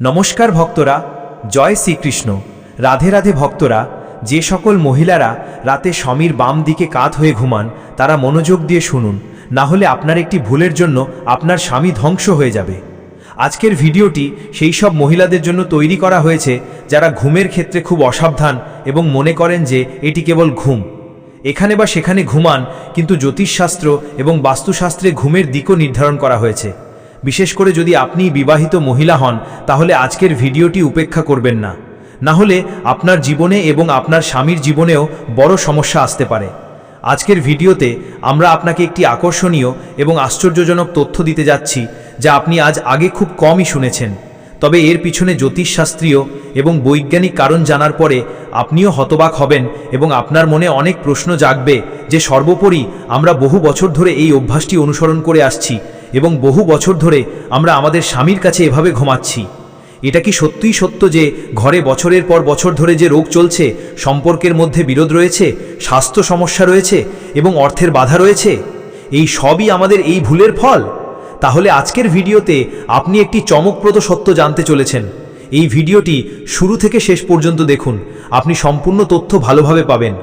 নমস্কার ভক্তরা, জয় শ্রীকৃষ্ণ। রাধে রাধে ভক্তরা, যে সকল মহিলারা রাতে স্বামীর বাম দিকে কাত হয়ে ঘুমান, তারা মনোযোগ দিয়ে শুনুন, না হলে আপনার একটি ভুলের জন্য আপনার স্বামী ধ্বংস হয়ে যাবে। আজকের ভিডিওটি সেই সব মহিলাদের জন্য তৈরি করা হয়েছে, যারা ঘুমের ক্ষেত্রে খুব অসাবধান এবং মনে করেন যে এটি কেবল ঘুম। এখানে বা সেখানে ঘুমান, কিন্তু জ্যোতিষশাস্ত্র এবং বাস্তুশাস্ত্রে ঘুমের দিকও নির্ধারণ করা হয়েছে। বিশেষ করে যদি আপনি বিবাহিত মহিলা হন, তাহলে আজকের ভিডিওটি উপেক্ষা করবেন না। না হলে আপনার জীবনে এবং আপনার স্বামীর জীবনেও বড় সমস্যা আসতে পারে। আজকের ভিডিওতে আমরা আপনাকে একটি আকর্ষণীয় এবং আশ্চর্যজনক তথ্য দিতে যাচ্ছি, যা আপনি আজ আগে খুব কমই শুনেছেন। তবে এর পিছনে জ্যোতিষশাস্ত্রীয় এবং বৈজ্ঞানিক কারণ জানার পরে আপনিও হতবাক হবেন এবং আপনার মনে অনেক প্রশ্ন জাগবে যে সর্বোপরি আমরা বহু বছর ধরে এই অভ্যাসটি অনুসরণ করে আসছি এবং বহু বছর ধরে আমরা আমাদের স্বামীর কাছে এভাবে ঘুমাচ্ছি। এটা কি সত্যিই সত্য যে ঘরে বছরের পর বছর ধরে যে রোগ চলছে, সম্পর্কের মধ্যে বিরোধ রয়েছে, স্বাস্থ্য সমস্যা রয়েছে এবং অর্থের বাধা রয়েছে? এই সবই আমাদের এই ভুলের ফল? তাহলে আজকের ভিডিওতে আপনি একটি চমকপ্রদ সত্য জানতে চলেছেন। এই ভিডিওটি শুরু থেকে শেষ পর্যন্ত দেখুন, আপনি সম্পূর্ণ তথ্য ভালোভাবে পাবেন।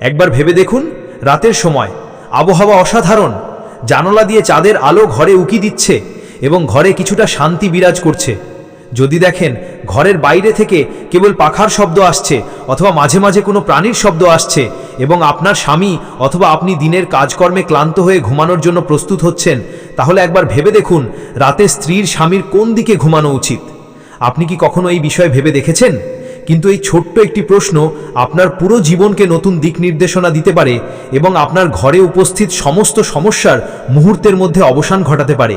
একবার ভেবে দেখুন, রাতের সময়, আবহাওয়া অসাধারণ জানলা দিয়ে চাঁদের আলো ঘরে উকি দিচ্ছে এবং ঘরে কিছুটা শান্তি বিরাজ করছে। যদি দেখেন, ঘরের বাইরে থেকে কেবল পাখার শব্দ আসছে অথবা মাঝে মাঝে কোনো প্রাণীর শব্দ আসছে এবং আপনার স্বামী অথবা আপনি দিনের কাজকর্মে ক্লান্ত হয়ে ঘুমানোর জন্য প্রস্তুত হচ্ছেন, তাহলে একবার ভেবে দেখুন, রাতে স্ত্রীর স্বামীর কোন দিকে ঘুমানো উচিত। আপনি কি কখনো এই বিষয়ে ভেবে দেখেছেন? কিন্তু এই ছোট্ট একটি প্রশ্ন আপনার পুরো জীবনকে নতুন দিক নির্দেশনা দিতে পারে এবং আপনার ঘরে উপস্থিত সমস্ত সমস্যার মুহূর্তের মধ্যে অবসান ঘটাতে পারে।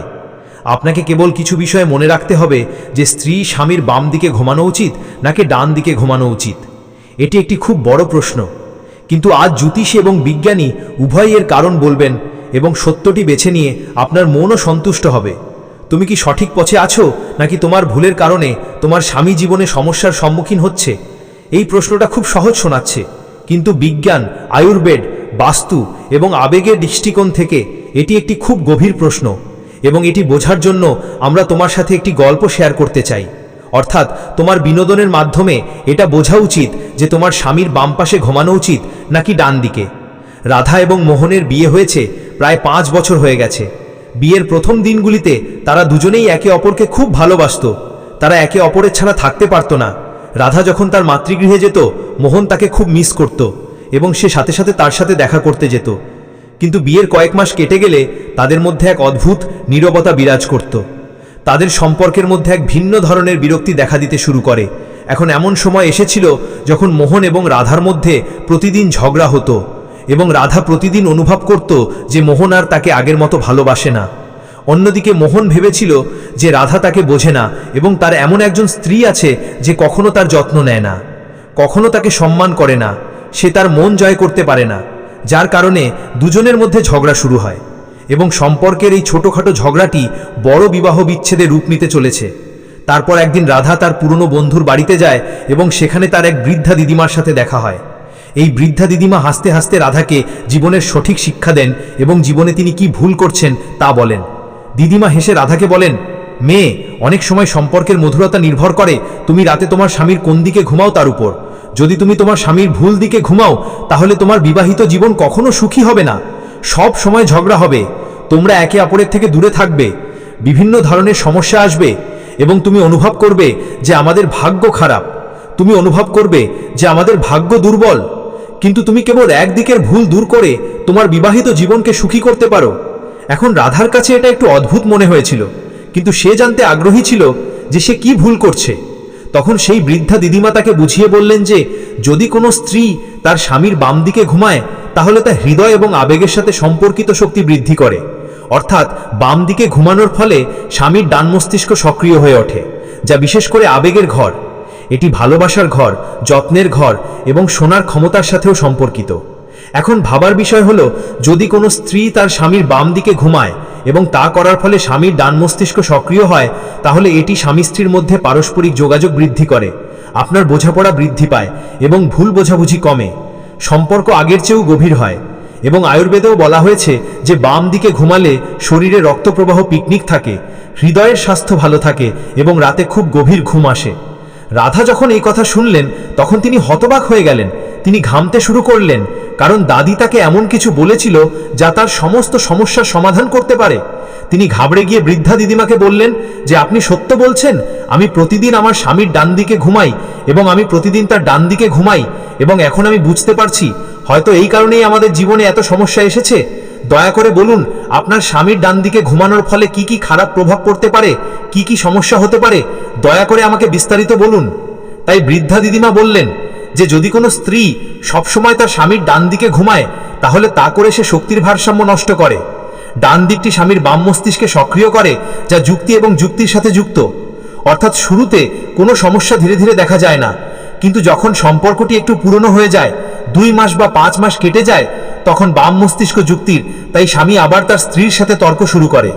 আপনাকে কেবল কিছু বিষয়ে মনে রাখতে হবে যে স্ত্রী স্বামীর বাম দিকে ঘুমানো উচিত নাকি ডান দিকে ঘুমানো উচিত। এটি একটি খুব বড় প্রশ্ন। কিন্তু আজ জ্যোতিষী এবং বিজ্ঞানী উভয়ই এর কারণ বলবেন এবং সত্যটি বেছে নিয়ে আপনার মনও সন্তুষ্ট হবে। তুমি কি সঠিক পথে আছো, নাকি তোমার ভুলের কারণে তোমার স্বামী জীবনে সমস্যার সম্মুখীন হচ্ছে? এই প্রশ্নটা খুব সহজ শোনাচ্ছে, কিন্তু বিজ্ঞান, আয়ুর্বেদ, বাস্তু এবং আবেগের দৃষ্টিকোণ থেকে এটি একটি খুব গভীর প্রশ্ন এবং এটি বোঝার জন্য আমরা তোমার সাথে একটি গল্প শেয়ার করতে চাই। অর্থাৎ, তোমার বিনোদনের মাধ্যমে এটা বোঝা উচিত যে তোমার স্বামীর বাম পাশে ঘুমানো উচিত নাকি ডান দিকে। রাধা এবং মোহনের বিয়ে হয়েছে প্রায় পাঁচ বছর হয়ে গেছে। বিয়ের প্রথম দিনগুলিতে তারা দুজনেই একে অপরকে খুব ভালোবাসত। তারা একে অপরের ছাড়া থাকতে পারত না। রাধা যখন তার মাতৃগৃহে যেত, মোহন তাকে খুব মিস করত এবং সে সাথে সাথে তার সাথে দেখা করতে যেত। কিন্তু বিয়ের কয়েক মাস কেটে গেলে তাদের মধ্যে এক অদ্ভুত নীরবতা বিরাজ করত। তাদের সম্পর্কের মধ্যে এক ভিন্ন ধরনের বিরক্তি দেখা দিতে শুরু করে। এখন এমন সময় এসেছিল যখন মোহন এবং রাধার মধ্যে প্রতিদিন ঝগড়া হতো। এবং রাধা প্রতিদিন অনুভব করত যে মোহন আর তাকে আগের মতো ভালোবাসে না। অন্যদিকে মোহন ভেবেছিল যে রাধা তাকে বোঝে না এবং তার এমন একজন স্ত্রী আছে যে কখনো তার যত্ন নেয় না। কখনো তাকে সম্মান করে না, সে তার মন জয় করতে পারে না, যার কারণে দুজনের মধ্যে ঝগড়া শুরু হয় এবং সম্পর্কের এই ছোটোখাটো ঝগড়াটি বড় বিবাহ বিচ্ছেদে রূপ নিতে চলেছে। তারপর একদিন রাধা তার পুরনো বন্ধুর বাড়িতে যায় এবং সেখানে তার এক বৃদ্ধা দিদিমার সাথে দেখা হয়। এই বৃদ্ধা দিদিমা হাসতে হাসতে রাধাকে জীবনের সঠিক শিক্ষা দেন এবং জীবনে তিনি কি ভুল করছেন তা বলেন। দিদিমা হেসে রাধাকে বলেন, মেয়ে, অনেক সময় সম্পর্কের মধুরতা নির্ভর করে তুমি রাতে তোমার স্বামীর কোন দিকে ঘুমাও তার উপর। যদি তুমি তোমার স্বামীর ভুল দিকে ঘুমাও, তাহলে তোমার বিবাহিত জীবন কখনো সুখী হবে না। সব সময় ঝগড়া হবে। তোমরা একে অপরের থেকে দূরে থাকবে। বিভিন্ন ধরনের সমস্যা আসবে এবং তুমি অনুভব করবে যে আমাদের ভাগ্য খারাপ। তুমি অনুভব করবে যে আমাদের ভাগ্য দুর্বল। কিন্তু তুমি কেবল একদিকের ভুল দূর করে তোমার বিবাহিত জীবনকে সুখী করতে পারো। এখন রাধার কাছে এটা একটু অদ্ভুত মনে হয়েছিল, কিন্তু সে জানতে আগ্রহী ছিল যে সে কি ভুল করছে। তখন সেই বৃদ্ধা দিদিমা তাকে বুঝিয়ে বললেন যে, যদি কোনো স্ত্রী তার স্বামীর বাম দিকে ঘুমায়, তাহলে তা হৃদয় এবং আবেগের সাথে সম্পর্কিত শক্তি বৃদ্ধি করে। অর্থাৎ বাম দিকে ঘুমানোর ফলে স্বামীর ডান মস্তিষ্ক সক্রিয় হয়ে ওঠে, যা বিশেষ করে আবেগের ঘর। এটি ভালোবাসার ঘর, যত্নের ঘর এবং শোনার ক্ষমতার সাথেও সম্পর্কিত। এখন ভাবার বিষয় হলো, যদি কোনো স্ত্রী তার স্বামীর বাম দিকে ঘুমায় এবং তা করার ফলে স্বামীর ডান মস্তিষ্ক সক্রিয় হয়, তাহলে এটি স্বামী স্ত্রীর মধ্যে পারস্পরিক যোগাযোগ বৃদ্ধি করে, আপনার বোঝাপড়া বৃদ্ধি পায় এবং ভুল বোঝাবুঝি কমে, সম্পর্ক আগের চেয়েও গভীর হয় এবং আয়ুর্বেদেও বলা হয়েছে যে বাম দিকে ঘুমালে শরীরে রক্তপ্রবাহ পিকনিক থাকে, হৃদয়ের স্বাস্থ্য ভালো থাকে এবং রাতে খুব গভীর ঘুম আসে। রাধা যখন এই কথা শুনলেন, তখন তিনি হতবাক হয়ে গেলেন। তিনি ঘামতে শুরু করলেন, কারণ দাদি তাকে এমন কিছু বলেছিল যা তার সমস্ত সমস্যার সমাধান করতে পারে। তিনি ঘাবড়ে গিয়ে বৃদ্ধা দিদিমাকে বললেন যে, আপনি সত্য বলছেন? আমি প্রতিদিন আমার স্বামীর ডান দিকে ঘুমাই এবং আমি প্রতিদিন তার ডান দিকে ঘুমাই এবং এখন আমি বুঝতে পারছি। হয়তো এই কারণেই আমাদের জীবনে এত সমস্যা এসেছে? দয়া করে বলুন, আপনার স্বামীর ডান দিকে ঘুমানোর ফলে কি কি খারাপ প্রভাব পড়তে পারে? কি কি সমস্যা হতে পারে? দয়া করে আমাকে বিস্তারিত বলুন। তাই বৃদ্ধা দিদিমা বললেন যে, যদি কোনো স্ত্রী সবসময় তার স্বামীর ডান দিকে ঘুমায়, তাহলে তা করে সে শক্তির ভারসাম্য নষ্ট করে। ডান দিকটি স্বামীর বাম মস্তিষ্কে সক্রিয় করে, যা যুক্তি এবং যুক্তির সাথে যুক্ত। অর্থাৎ শুরুতে কোনো সমস্যা ধীরে ধীরে দেখা যায় না। কিন্তু যখন সম্পর্কটি একটু পুরনো হয়ে যায় দুই মাস বা পাঁচ মাস কেটে যায়, তখন বাম মস্তিষ্ক যুক্তির, তাই স্বামী আবার তার স্ত্রীর সাথে তর্ক শুরু করে।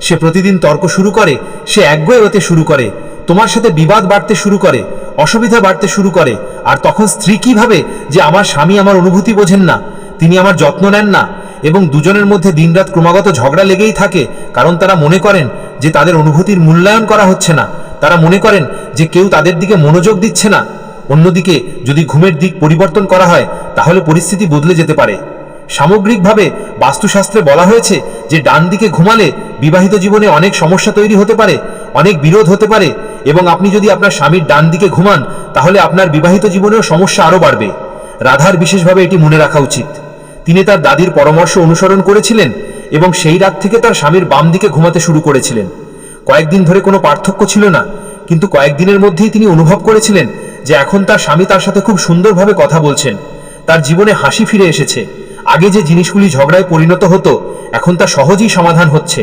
সে প্রতিদিন তর্ক শুরু করে, সে একগয়ে হতে শুরু করে, তোমার সাথে বিবাদ বাড়তে শুরু করে, অসুবিধা বাড়তে শুরু করে, আর তখন স্ত্রী কি ভাবে যে আমার স্বামী আমার অনুভূতি বোঝেন না, তিনি আমার যত্ন নেন না, এবং দুজনের মধ্যে দিনরাত ক্রমাগত ঝগড়া লেগেই থাকে, কারণ তারা মনে করেন যে তাদের অনুভূতির মূল্যায়ন করা হচ্ছে না, তারা মনে করেন যে কেউ তাদের দিকে মনোযোগ দিচ্ছে না। অন্যদিকে যদি ঘুমের দিক পরিবর্তন করা হয়, তাহলে পরিস্থিতি বদলে যেতে পারে। সামগ্রিকভাবে বাস্তুশাস্ত্রে বলা হয়েছে যে ডান দিকে ঘুমালে বিবাহিত জীবনে অনেক সমস্যা তৈরি হতে পারে, অনেক বিরোধ হতে পারে এবং আপনি যদি আপনার স্বামীর ডান দিকে ঘুমান, তাহলে আপনার বিবাহিত জীবনেও সমস্যা আরও বাড়বে। রাধার বিশেষভাবে এটি মনে রাখা উচিত। তিনি তার দাদির পরামর্শ অনুসরণ করেছিলেন এবং সেই রাত থেকে তার স্বামীর বাম দিকে ঘুমাতে শুরু করেছিলেন। কয়েকদিন ধরে কোনো পার্থক্য ছিল না। কিন্তু কয়েকদিনের মধ্যেই তিনি অনুভব করেছিলেন যে এখন তার স্বামী তার সাথে খুব সুন্দরভাবে কথা বলছেন। তার জীবনে হাসি ফিরে এসেছে। আগে যে জিনিসগুলি ঝগড়ায় পরিণত হতো, এখন তা সহজেই সমাধান হচ্ছে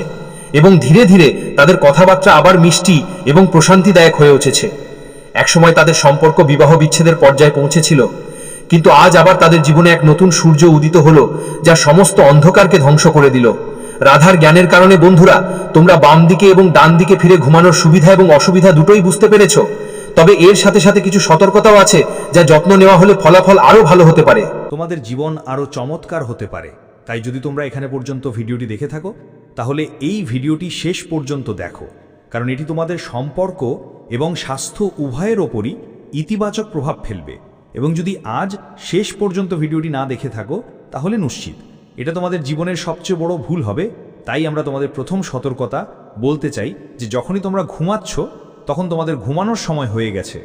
এবং ধীরে ধীরে তাদের কথাবার্তা আবার মিষ্টি এবং প্রশান্তিদায়ক হয়ে উঠেছে। একসময় তাদের সম্পর্ক বিবাহ বিচ্ছেদের পর্যায়ে পৌঁছেছিল, কিন্তু আজ আবার তাদের জীবনে এক নতুন সূর্য উদিত হলো, যা সমস্ত অন্ধকারকে ধ্বংস করে দিল। রাধার জ্ঞানের কারণে বন্ধুরা, তোমরা বাম দিকে এবং ডান দিকে ফিরে ঘুমানোর সুবিধা এবং অসুবিধা দুটোই বুঝতে পেরেছ। তবে এর সাথে সাথে কিছু সতর্কতাও আছে, যা যত্ন নেওয়া হলে ফলাফল আরও ভালো হতে পারে। তোমাদের জীবন আরও চমৎকার হতে পারে। তাই যদি তোমরা এখানে পর্যন্ত ভিডিওটি দেখে থাকো, তাহলে এই ভিডিওটি শেষ পর্যন্ত দেখো। কারণ এটি তোমাদের সম্পর্ক এবং স্বাস্থ্য উভয়ের ওপরই ইতিবাচক প্রভাব ফেলবে। এবং যদি আজ শেষ পর্যন্ত ভিডিওটি না দেখে থাকো, তাহলে নিশ্চিত। এটা তোমাদের জীবনের সবচেয়ে বড় ভুল হবে, তাই আমরা তোমাদের প্রথম সতর্কতা বলতে চাই যে যখনই তোমরা ঘুমাচ্ছ, তখন তোমাদের ঘুমানোর সময় হয়ে গেছে।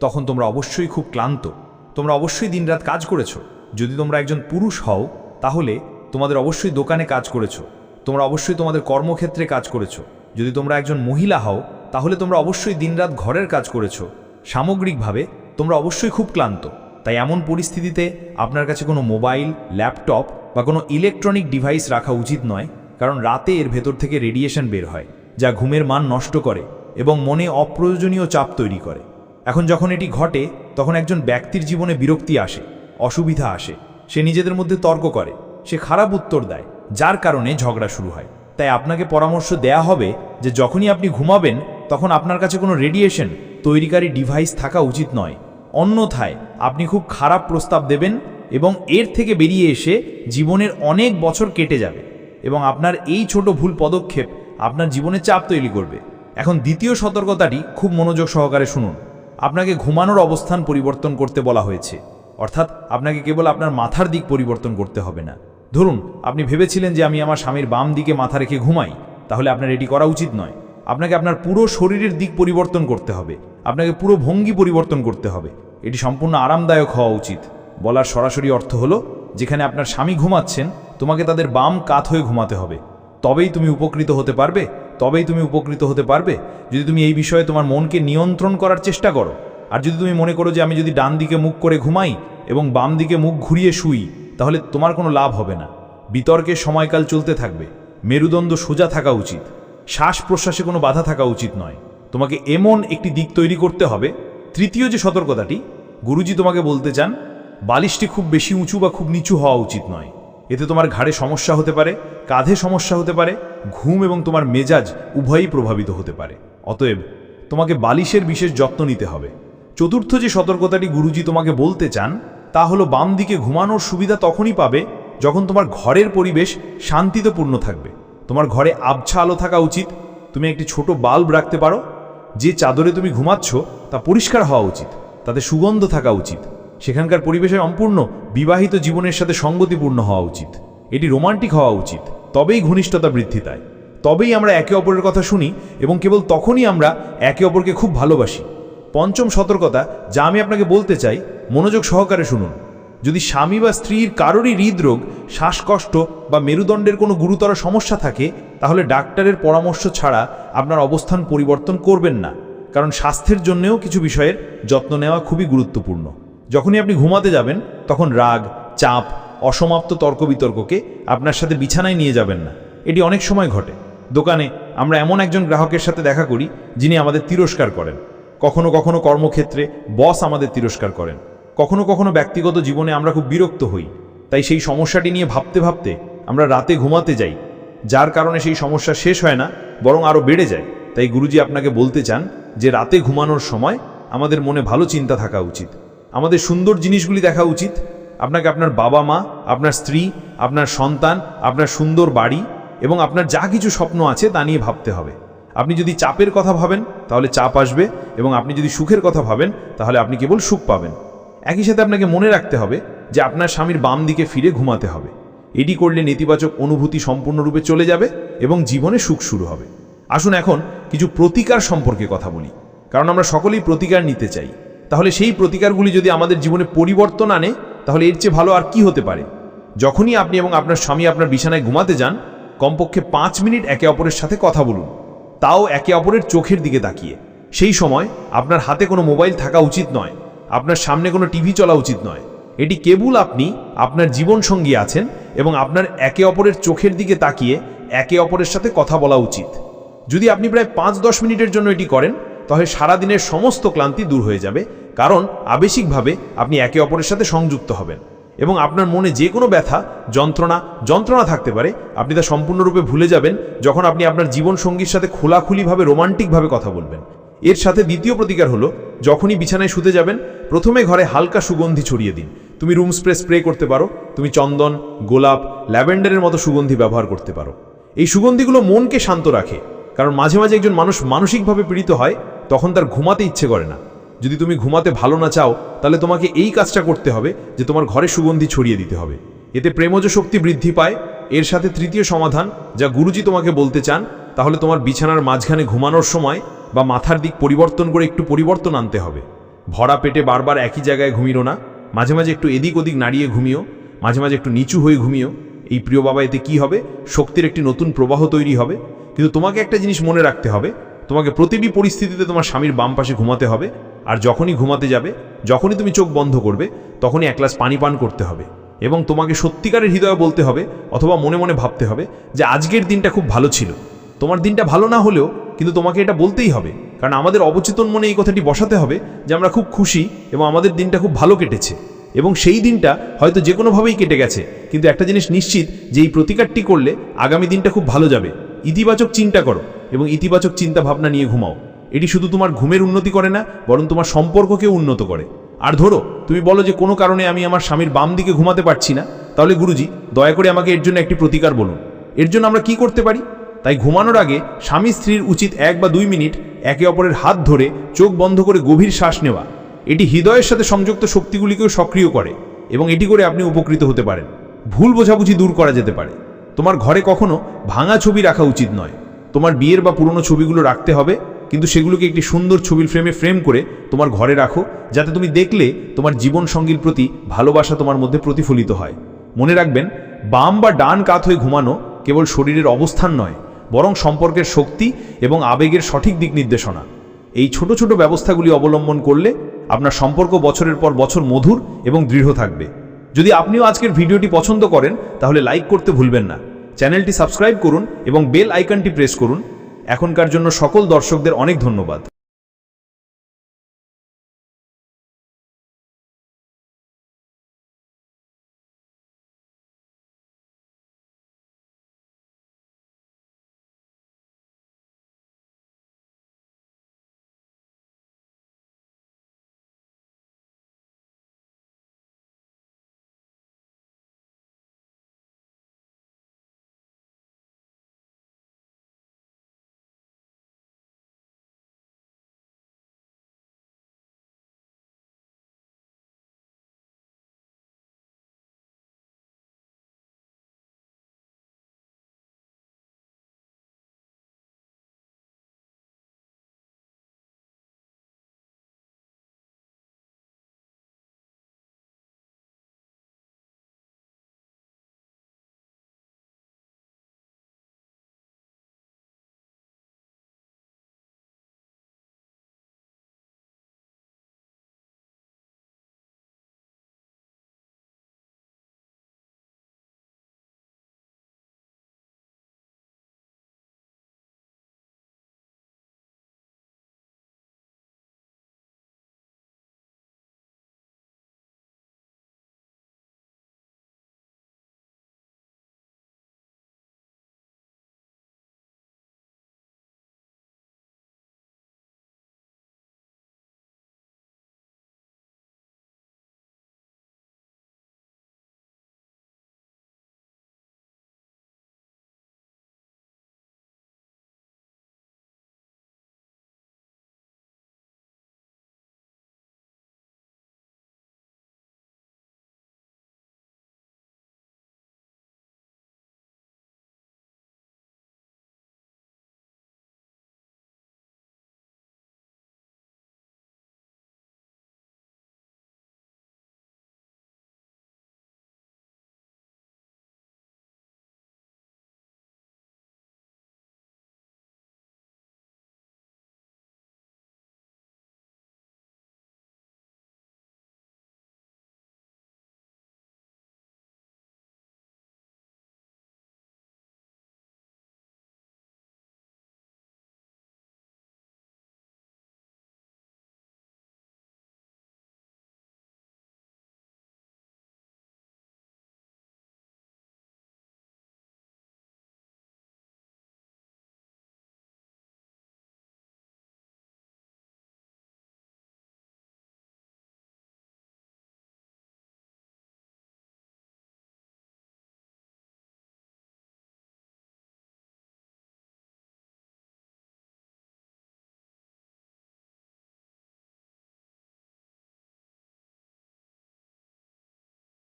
তখন তোমরা অবশ্যই খুব ক্লান্ত। তোমরা অবশ্যই দিনরাত কাজ করেছ। যদি তোমরা একজন পুরুষ হও, তাহলে তোমাদের অবশ্যই দোকানে কাজ করেছ। তোমরা অবশ্যই তোমাদের কর্মক্ষেত্রে কাজ করেছ। যদি তোমরা একজন মহিলা হও, তাহলে তোমরা অবশ্যই দিনরাত ঘরের কাজ করেছ। সামগ্রিকভাবে, তোমরা অবশ্যই খুব ক্লান্ত। তাই এমন পরিস্থিতিতে আপনার কাছে কোনো মোবাইল, ল্যাপটপ বা কোনো ইলেকট্রনিক ডিভাইস রাখা উচিত নয়, কারণ রাতে এর ভেতর থেকে রেডিয়েশন বের হয়, যা ঘুমের মান নষ্ট করে এবং মনে অপ্রয়োজনীয় চাপ তৈরি করে। এখন যখন এটি ঘটে, তখন একজন ব্যক্তির জীবনে বিরক্তি আসে, অসুবিধা আসে, সে নিজেদের মধ্যে তর্ক করে, সে খারাপ উত্তর দেয়, যার কারণে ঝগড়া শুরু হয়। তাই আপনাকে পরামর্শ দেয়া হবে যে যখনই আপনি ঘুমাবেন, তখন আপনার কাছে কোনো রেডিয়েশন, তৈরিকারী ডিভাইস থাকা উচিত নয়। অন্যথায় আপনি খুব খারাপ প্রস্তাব দেবেন এবং এর থেকে বেরিয়ে এসে জীবনের অনেক বছর কেটে যাবে এবং আপনার এই ছোট ভুল পদক্ষেপ আপনার জীবনে চাপ তৈরি করবে। এখন দ্বিতীয় সতর্কতাটি খুব মনোযোগ সহকারে শুনুন। আপনাকে ঘুমানোর অবস্থান পরিবর্তন করতে বলা হয়েছে। অর্থাৎ আপনাকে কেবল আপনার মাথার দিক পরিবর্তন করতে হবে না। ধরুন, আপনি ভেবেছিলেন যে আমি আমার স্বামীর বাম দিকে মাথা রেখে ঘুমাই, তাহলে আপনার এটি করা উচিত নয়। আপনাকে আপনার পুরো শরীরের দিক পরিবর্তন করতে হবে। আপনাকে পুরো ভঙ্গি পরিবর্তন করতে হবে। এটি সম্পূর্ণ আরামদায়ক হওয়া উচিত। বলার সরাসরি অর্থ হলো, যেখানে আপনার স্বামী ঘুমাচ্ছেন, তোমাকে তাদের বাম কাত হয়ে ঘুমাতে হবে। তবেই তুমি উপকৃত হতে পারবে, তবেই তুমি উপকৃত হতে পারবে। যদি তুমি এই বিষয়ে তোমার মনকে নিয়ন্ত্রণ করার চেষ্টা করো, আর যদি তুমি মনে করো যে আমি যদি ডান দিকে মুখ করে ঘুমাই এবং বাম দিকে মুখ ঘুরিয়ে শুই, তাহলে তোমার কোনো লাভ হবে না। বিতর্কের সময়কাল চলতে থাকবে। মেরুদণ্ড সোজা থাকা উচিত। শ্বাস প্রশ্বাসে কোনো বাধা থাকা উচিত নয়। তোমাকে এমন একটি দিক তৈরি করতে হবে। তৃতীয় যে সতর্কতাটি, গুরুজি তোমাকে বলতে চান বালিশটি খুব বেশি উঁচু বা খুব নিচু হওয়া উচিত নয়। এতে তোমার ঘাড়ে সমস্যা হতে পারে, কাঁধে সমস্যা হতে পারে, ঘুম এবং তোমার মেজাজ উভয়ই প্রভাবিত হতে পারে। অতএব তোমাকে বালিশের বিশেষ যত্ন নিতে হবে। চতুর্থ যে সতর্কতাটি গুরুজি তোমাকে বলতে চান, তা হলো বাম দিকে ঘুমানোর সুবিধা তখনই পাবে যখন তোমার ঘরের পরিবেশ শান্তিতেপূর্ণ থাকবে। তোমার ঘরে আবছা আলো থাকা উচিত, তুমি একটি ছোট বাল্ব রাখতে পারো, যে চাদরে তুমি ঘুমাচ্ছ তা পরিষ্কার হওয়া উচিত, তাতে সুগন্ধ থাকা উচিত। সেখানকার পরিবেশে সম্পূর্ণ বিবাহিত জীবনের সাথে সঙ্গতিপূর্ণ হওয়া উচিত। এটি রোমান্টিক হওয়া উচিত। তবেই ঘনিষ্ঠতা বৃদ্ধি পায়। তবেই আমরা একে অপরের কথা শুনি এবং কেবল তখনই আমরা একে অপরকে খুব ভালোবাসি। পঞ্চম সতর্কতা যা আমি আপনাকে বলতে চাই, মনোযোগ সহকারে শুনুন। যদি স্বামী বা স্ত্রীর কারোরই হৃদরোগ, শ্বাসকষ্ট বা মেরুদণ্ডের কোনো গুরুতর সমস্যা থাকে, তাহলে ডাক্তারের পরামর্শ ছাড়া আপনার অবস্থান পরিবর্তন করবেন না। কারণ স্বাস্থ্যের জন্যেও কিছু বিষয়ের যত্ন নেওয়া খুবই গুরুত্বপূর্ণ। যখনই আপনি ঘুমাতে যাবেন, তখন রাগ, চাপ, অসমাপ্ত তর্ক বিতর্ককে আপনার সাথে বিছানায় নিয়ে যাবেন না। এটি অনেক সময় ঘটে। দোকানে আমরা এমন একজন গ্রাহকের সাথে দেখা করি, যিনি আমাদের তিরস্কার করেন। কখনো কখনো কর্মক্ষেত্রে বস আমাদের তিরস্কার করেন। কখনো কখনো ব্যক্তিগত জীবনে আমরা খুব বিরক্ত হই। তাই সেই সমস্যাটি নিয়ে ভাবতে ভাবতে আমরা রাতে ঘুমাতে যাই। যার কারণে সেই সমস্যা শেষ হয় না, বরং আরও বেড়ে যায়। তাই গুরুজি আপনাকে বলতে চান যে, রাতে ঘুমানোর সময় আমাদের মনে ভালো চিন্তা থাকা উচিত। আমাদের সুন্দর জিনিসগুলি দেখা উচিত। আপনাকে আপনার বাবা মা, আপনার স্ত্রী, আপনার সন্তান, আপনার সুন্দর বাড়ি এবং আপনার যা কিছু স্বপ্ন আছে তা নিয়ে ভাবতে হবে। আপনি যদি চাপের কথা ভাবেন, তাহলে চাপ আসবে এবং আপনি যদি সুখের কথা ভাবেন, তাহলে আপনি কেবল সুখ পাবেন। একই সাথে আপনাকে মনে রাখতে হবে যে আপনার স্বামীর বাম দিকে ফিরে ঘুমাতে হবে। এটি করলে নেতিবাচক অনুভূতি সম্পূর্ণরূপে চলে যাবে এবং জীবনে সুখ শুরু হবে। আসুন এখন কিছু প্রতিকার সম্পর্কে কথা বলি। কারণ আমরা সকলেই প্রতিকার নিতে চাই। তাহলে সেই প্রতিকারগুলি যদি আমাদের জীবনে পরিবর্তন আনে, তাহলে এর চেয়ে ভালো আর কি হতে পারে? যখনই আপনি এবং আপনার স্বামী আপনার বিছানায় ঘুমাতে যান, কমপক্ষে পাঁচ মিনিট একে অপরের সাথে কথা বলুন। তাও একে অপরের চোখের দিকে তাকিয়ে। সেই সময় আপনার হাতে কোনো মোবাইল থাকা উচিত নয়, আপনার সামনে কোনো টিভি চলা উচিত নয়। এটি কেবল আপনি আপনার জীবনসঙ্গী আছেন এবং আপনার একে অপরের চোখের দিকে তাকিয়ে একে অপরের সাথে কথা বলা উচিত। যদি আপনি প্রায় পাঁচ দশ মিনিটের জন্য এটি করেন তাহলে সারাদিনের সমস্ত ক্লান্তি দূর হয়ে যাবে, কারণ আবেশিকভাবে আপনি একে অপরের সাথে সংযুক্ত হবেন। এবং আপনার মনে যে কোনো ব্যথা, যন্ত্রণা যন্ত্রণা থাকতে পারে, আপনি তা সম্পূর্ণরূপে ভুলে যাবেন যখন আপনি আপনার জীবন সঙ্গীর সাথে খোলাখুলিভাবে, রোমান্টিকভাবে কথা বলবেন। এর সাথে দ্বিতীয় প্রতিকার হলো, যখনই বিছানায় শুতে যাবেন, প্রথমে ঘরে হালকা সুগন্ধি ছড়িয়ে দিন। তুমি রুম স্প্রে স্প্রে করতে পারো, তুমি চন্দন, গোলাপ, ল্যাভেন্ডারের মতো সুগন্ধি ব্যবহার করতে পারো। এই সুগন্ধিগুলো মনকে শান্ত রাখে, কারণ মাঝে মাঝে একজন মানুষ মানসিকভাবে পীড়িত হয় তখন তার ঘুমাতে ইচ্ছে করে না। যদি তুমি ঘুমাতে ভালো না চাও, তাহলে তোমাকে এই কাজটা করতে হবে যে তোমার ঘরে সুগন্ধি ছড়িয়ে দিতে হবে। এতে প্রেমজ শক্তি বৃদ্ধি পায়। এর সাথে তৃতীয় সমাধান, যা গুরুজি তোমাকে বলতে চান, তাহলে তোমার বিছানার মাঝখানে ঘুমানোর সময় বা মাথার দিক পরিবর্তন করে একটু পরিবর্তন আনতে হবে। ভরা পেটে বারবার একই জায়গায় ঘুমিও না। মাঝে মাঝে একটু এদিক ওদিক নাড়িয়ে ঘুমিও। মাঝে মাঝে একটু নিচু হয়ে ঘুমিও। এই প্রিয় বাবা, এতে কি হবে? শক্তির একটি নতুন প্রবাহ তৈরি হবে। কিন্তু তোমাকে একটা জিনিস মনে রাখতে হবে তোমাকে প্রতিটি পরিস্থিতিতে তোমার স্বামীর বাম পাশে ঘুমাতে হবে, আর যখনই ঘুমাতে যাবে, যখনই তুমি চোখ বন্ধ করবে, তখনই এক গ্লাস পানি পান করতে হবে এবং তোমাকে সত্যিকারের হৃদয়ে বলতে হবে অথবা মনে মনে ভাবতে হবে যে আজকের দিনটা খুব ভালো ছিল। তোমার দিনটা ভালো না হলেও কিন্তু তোমাকে এটা বলতেই হবে, কারণ আমাদের অবচেতন মনে এই কথাটি বসাতে হবে যে আমরা খুব খুশি এবং আমাদের দিনটা খুব ভালো কেটেছে। এবং সেই দিনটা হয়তো যে কোনোভাবেই কেটে গেছে, কিন্তু একটা জিনিস নিশ্চিত যে এই প্রতিকারটি করলে আগামী দিনটা খুব ভালো যাবে। ইতিবাচক চিন্তা করো। এবং ইতিবাচক চিন্তা ভাবনা নিয়ে ঘুমাও। এটি শুধু তোমার ঘুমের উন্নতি করে না, বরং তোমার সম্পর্ককে উন্নত করে। আর ধরো, তুমি বলো যে কোনো কারণে আমি আমার স্বামীর বাম দিকে ঘুমাতে পারছি না, তাহলে গুরুজি, দয়া করে আমাকে এর জন্য একটি প্রতিকার বলুন। এর জন্য আমরা কি করতে পারি? তাই ঘুমানোর আগে স্বামী স্ত্রীর উচিত এক বা দুই মিনিট একে অপরের হাত ধরে চোখ বন্ধ করে গভীর শ্বাস নেওয়া। এটি হৃদয়ের সাথে সংযুক্ত শক্তিগুলিকেও সক্রিয় করে এবং এটি করে আপনি উপকৃত হতে পারেন। ভুল বোঝাবুঝি দূর করা যেতে পারে। তোমার ঘরে কখনো ভাঙা ছবি রাখা উচিত নয়। তোমার বিয়ের বা পুরনো ছবিগুলো রাখতে হবে, কিন্তু সেগুলোকে একটি সুন্দর ছবির ফ্রেমে ফ্রেম করে তোমার ঘরে রাখো, যাতে তুমি দেখলে তোমার জীবন সঙ্গীর প্রতি ভালোবাসা তোমার মধ্যে প্রতিফলিত হয়। মনে রাখবেন, বাম বা ডান কাত হয়ে ঘুমানো কেবল শরীরের অবস্থান নয়, বরং সম্পর্কের শক্তি এবং আবেগের সঠিক দিক নির্দেশনা। এই ছোট ছোট ব্যবস্থাগুলি অবলম্বন করলে আপনার সম্পর্ক বছরের পর বছর মধুর এবং দৃঢ় থাকবে। যদি আপনিও আজকের ভিডিওটি পছন্দ করেন, তাহলে লাইক করতে ভুলবেন না। চ্যানেলটি সাবস্ক্রাইব করুন এবং বেল আইকনটি প্রেস করুন। এখনকার জন্য সকল দর্শকদের অনেক ধন্যবাদ।